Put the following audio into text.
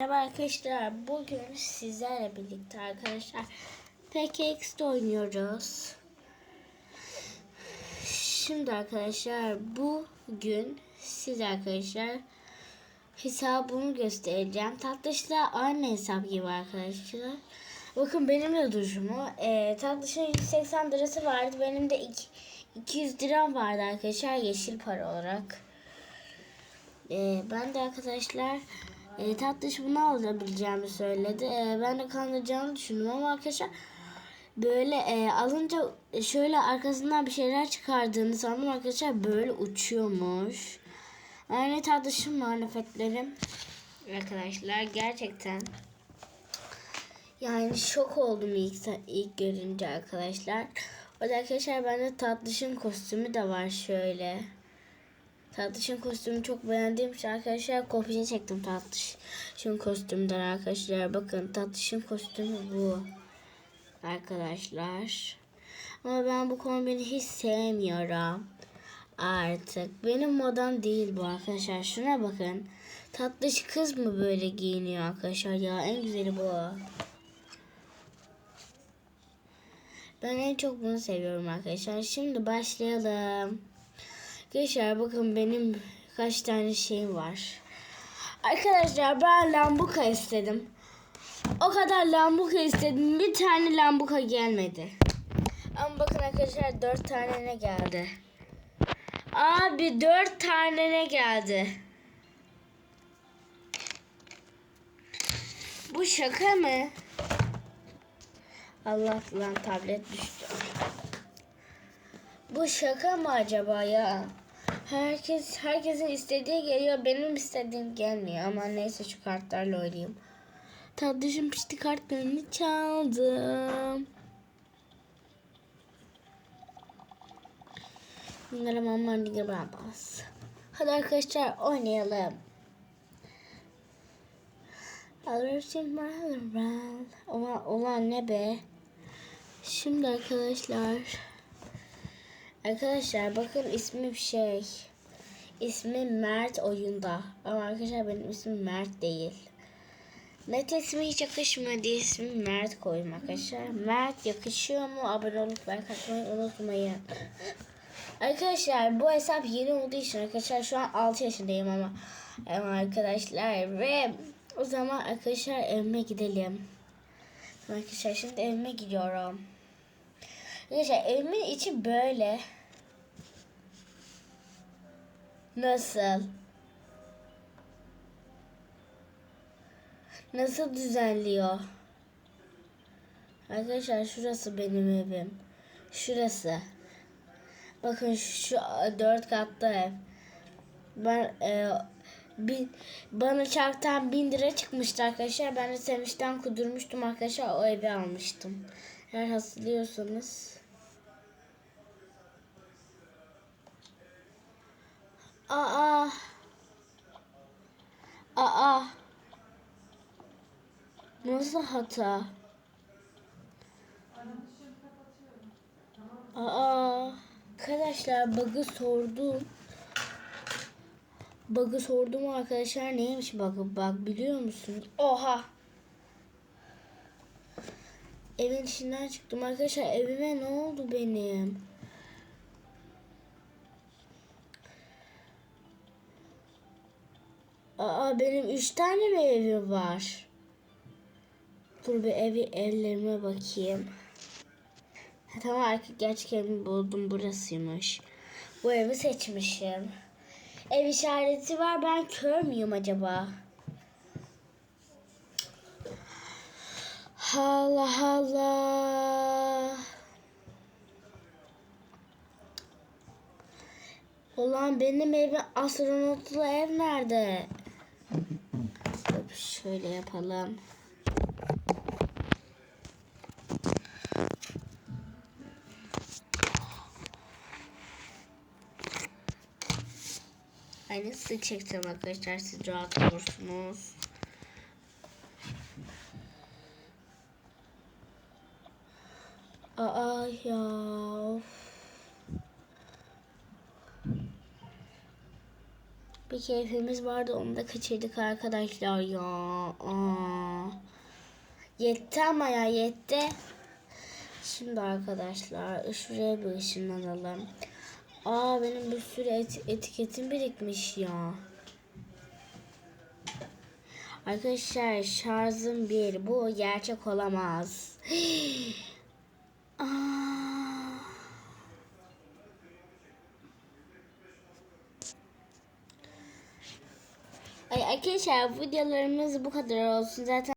Merhaba arkadaşlar. Bugün sizlerle birlikte arkadaşlar PKX'de oynuyoruz. Şimdi arkadaşlar bugün size arkadaşlar hesabımı göstereceğim. Tatlışla aynı hesap gibi arkadaşlar. Bakın benim de duruşumu. E, tatlışın 180 lirası vardı. Benim de iki- 200 liram vardı arkadaşlar yeşil para olarak. E, ben de arkadaşlar e, tatlış bunu alabileceğimi söyledi. E, ben de kandıracağını düşündüm ama arkadaşlar böyle e, alınca şöyle arkasından bir şeyler çıkardığını sandım arkadaşlar böyle uçuyormuş. Yani tatlışın marifetlerim arkadaşlar gerçekten yani şok oldum ilk, ilk görünce arkadaşlar. O da arkadaşlar bende tatlışın kostümü de var şöyle. Tatlışın kostümünü çok beğendiğim için arkadaşlar kopya çektim Tatlışın kostümünden arkadaşlar. Bakın Tatlışın kostümü bu. Arkadaşlar. Ama ben bu kombini hiç sevmiyorum. Artık benim modam değil bu arkadaşlar. Şuna bakın. Tatlış kız mı böyle giyiniyor arkadaşlar ya en güzeli bu. Ben en çok bunu seviyorum arkadaşlar. Şimdi başlayalım. Arkadaşlar bakın benim kaç tane şeyim var. Arkadaşlar ben lambuka istedim. O kadar lambuka istedim. Bir tane lambuka gelmedi. Ama bakın arkadaşlar dört tane ne geldi. Abi dört tane ne geldi. Bu şaka mı? Allah lan tablet düştü. Bu şaka mı acaba ya? Herkes herkesin istediği geliyor, benim istediğim gelmiyor. Ama neyse şu kartlarla oynayayım. Tatlışım pişti kartlarını çaldım. Bunlara nigga bas. Hadi arkadaşlar oynayalım. Alırsın around. Ulan, ulan ne be? Şimdi arkadaşlar Arkadaşlar bakın ismi şey. İsmi Mert oyunda. Ama arkadaşlar benim ismim Mert değil. Net ismi hiç yakışmıyor diye ismi Mert koydum arkadaşlar. Mert yakışıyor mu? Abone olup like atmayı unutmayın. Arkadaşlar bu hesap yeni olduğu için arkadaşlar şu an 6 yaşındayım ama. Ama arkadaşlar ve o zaman arkadaşlar evime gidelim. Arkadaşlar şimdi evime gidiyorum. Arkadaşlar evimin içi böyle. Nasıl? Nasıl düzenliyor? Arkadaşlar şurası benim evim. Şurası. Bakın şu dört katlı ev. Ben e, bin, bana çarktan bin lira çıkmıştı arkadaşlar. Ben de sevinçten kudurmuştum arkadaşlar. O evi almıştım. Eğer hatırlıyorsanız. Aa. Aa. Nasıl hata? Aa. Arkadaşlar bug'ı sordum. Bug'ı sordum arkadaşlar neymiş bug'ı bug biliyor musunuz? Oha. Evin içinden çıktım arkadaşlar evime ne oldu benim? Aa benim üç tane mi evim var? Dur bir evi ellerime bakayım. Ha, tamam artık gerçek evimi buldum burasıymış. Bu evi seçmişim. Ev işareti var ben kör müyüm acaba? Allah Allah. Ulan benim evim astronotlu ev nerede? Şöyle yapalım. Aynısını çektim arkadaşlar siz rahat olursunuz. Aa ya. Bir keyfimiz vardı onu da kaçırdık arkadaşlar ya. Aa. Yetti ama ya yetti. Şimdi arkadaşlar şuraya bir ışınlanalım. Aa benim bir sürü et- etiketim birikmiş ya. Arkadaşlar şarjım bir. Bu gerçek olamaz. arkadaşlar videolarımız bu kadar olsun. Zaten